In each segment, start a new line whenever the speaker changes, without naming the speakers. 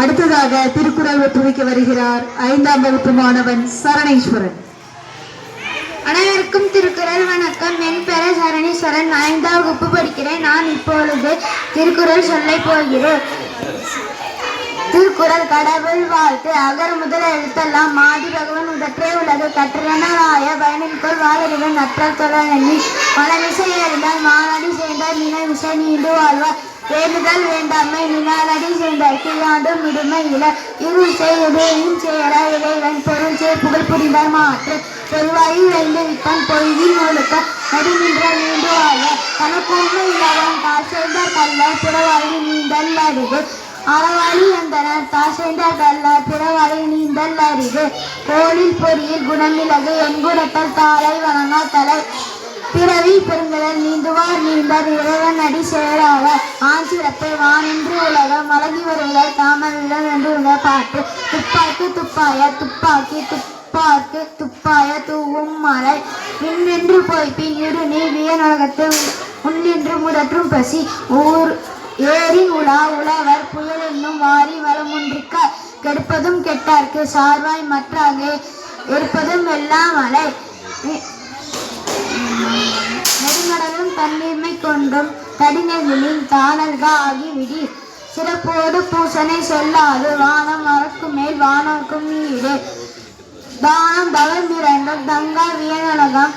அடுத்ததாக திருக்குறள் ஒற்றுமைக்கு வருகிறார் ஐந்தாம் வகுப்பு மாணவன் சரணேஸ்வரன்.
அனைவருக்கும் திருக்குறள் வணக்கம். என் பெயர் சரணீஸ்வரன். ஐந்தாம் வகுப்பு படிக்கிறேன். நான் இப்பொழுது திருக்குறள் சொல்ல போகிறேன். திருக்குறள் கடவுள் வாழ்த்து. அகர முதல் எழுத்தெல்லாம் மாதி பகவன் உதற்றே உலகு. கற்றனாய பயனின்கொள் வாழறிவன் நற்றால் தொழனி மலமிசை ஏறினால் மாநாடி சேர்ந்தார். நினை விசை நீண்டு வாழ்வார். தேடுதல் வேண்டாமை நினாலடி சேர்ந்தாய் யாண்டும் விடுமை இல இரு செய்யும் சேர இறைவன் பொருள் சே புகழ் புரிந்தார் மாற்று. பொதுவாயி வெள்ளி வித்தன் பொய்தில் ஒழுக்க நடுநின்ற நீண்டு வாழ தனக்கு உண்மை இல்லாதவன் தான் கல்ல கல்லார் புறவாழி நீண்டல் அருகு. அறவாளி என்றனர் தாசேந்தார் கல்ல பிறவாளி நீந்தல் அரிது கோளில் பொறியில் குணமிலகு எண்குடத்தல் தாளை வணங்கா தலை பிறவி பெருங்கடல் நீந்துவார் நீந்தார் இறைவன் அடி சேராவார். ஆண் சிறப்பை வானின்று உலகம் மலகி வருவதால் தாமல் என்று உள்ள பாட்டு. துப்பாக்கி துப்பாய துப்பாக்கி துப்பாக்கு துப்பாய தூவும் மலை. நின்று போய் பின் இரு நீ வியநகத்து உன்னின்று முதற்றும் பசி. ஊர் ஏரி உலா உழவர் புயல் என்னும் வாரி வளமுன்றிக்க கெடுப்பதும் கெட்டார்க்கு சார்வாய் மற்றாக இருப்பதும் எல்லாம் மலை நெடுங்கடலும் தண்ணீர்மை கொண்டும் தடிநெகிழின் தானல்க ஆகிவிடி சிறப்போடு பூசனை சொல்லாது வானம் வரக்கு மேல் வானோர்க்கும் ஈடு. தானம் தவம் தங்கா வியனலகம்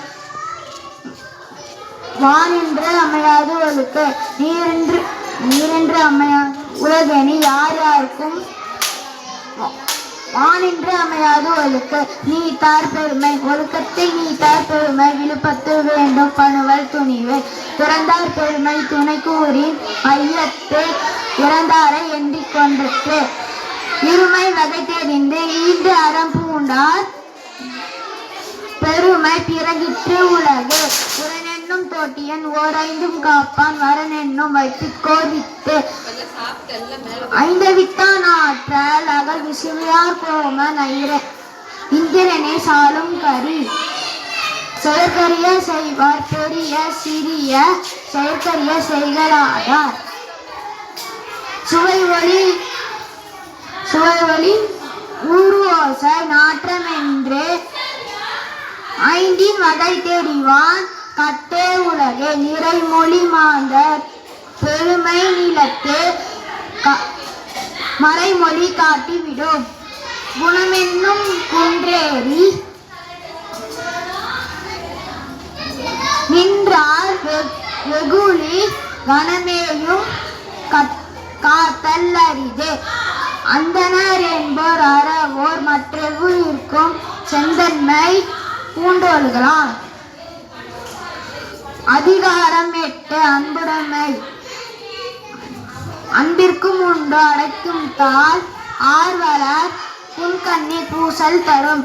வானின்று அமையாது ஒழுக்க நீரென்று நீரென்று அமையா உலகனி யார் யாருக்கும் ஆனின்று அமையாது ஒழுக்க. நீ தார் பெருமை ஒழுக்கத்தை நீ தார் பெருமை விழுப்பத்து வேண்டும் பணுவல் துணிவு. துறந்தார் பெருமை துணை கூறி ஐயத்து இறந்தாரை எண்ணிக் கொண்டிருக்கு இருமை வகை தெரிந்து ஈண்டு அறம் பூண்டார். பெருமை பிறகிற்று உலகு. என்னும் தோட்டியன் ஓர் ஐந்தும் காப்பான் வரன் என்னும் வைத்து. கோதித்து ஐந்தவித்தான் ஆற்றல் அகல் விசுவையார் கோம நயிர இந்திரனே சாலும் கரி. செயற்கரிய செய்வார் பெரிய சிறிய செயற்கரிய செய்களாதார். சுவை ஒளி சுவை ஒளி ஊரு ஓசை நாற்றமென்று. ஐந்தின் வகை தெரிவான் கட்டே உலகே நிறைமொழி மாந்தர். பெருமை நிலத்து மறைமொழி காட்டிவிடும். குணமென்னும் குன்றேறி நின்றால் வெ- வெகுளி கணமேயும் கத்- காத்தல் அரிது அந்தனர் என்போர் அறவோர் மற்றெவ்வுயிர்க்கும் செந்தன்மை பூண்டோல்களாம் அதிகாரம் எட்டு அன்புடைமை. அன்பிற்கும் உண்டு அடைக்கும் தாள் ஆர்வலர் புன்கண்ணி பூசல் தரும்.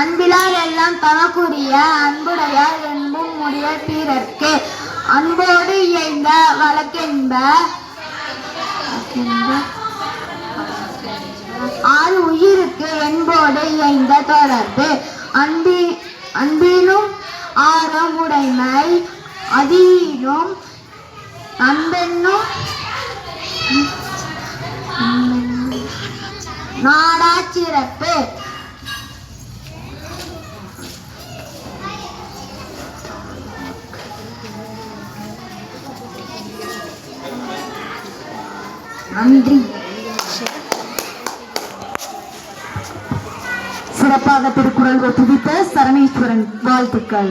அன்பிலார் எல்லாம் தனக்குரிய அன்புடையார் என்பும் முடிய பீரர்க்கு அன்போடு இயைந்த வழக்கென்ப ஆறு உயிருக்கு என்போடு இயைந்த தொடர்பு. அன்பி அன்பிலும் ஆரம் உடைமை அதிலும் அன்பென்னும் நாடா சிறப்பு நன்றி.
சிறப்பாக திருக்குறள் ஒப்புவித்த சரணேஸ்வரன் வாழ்த்துக்கள்.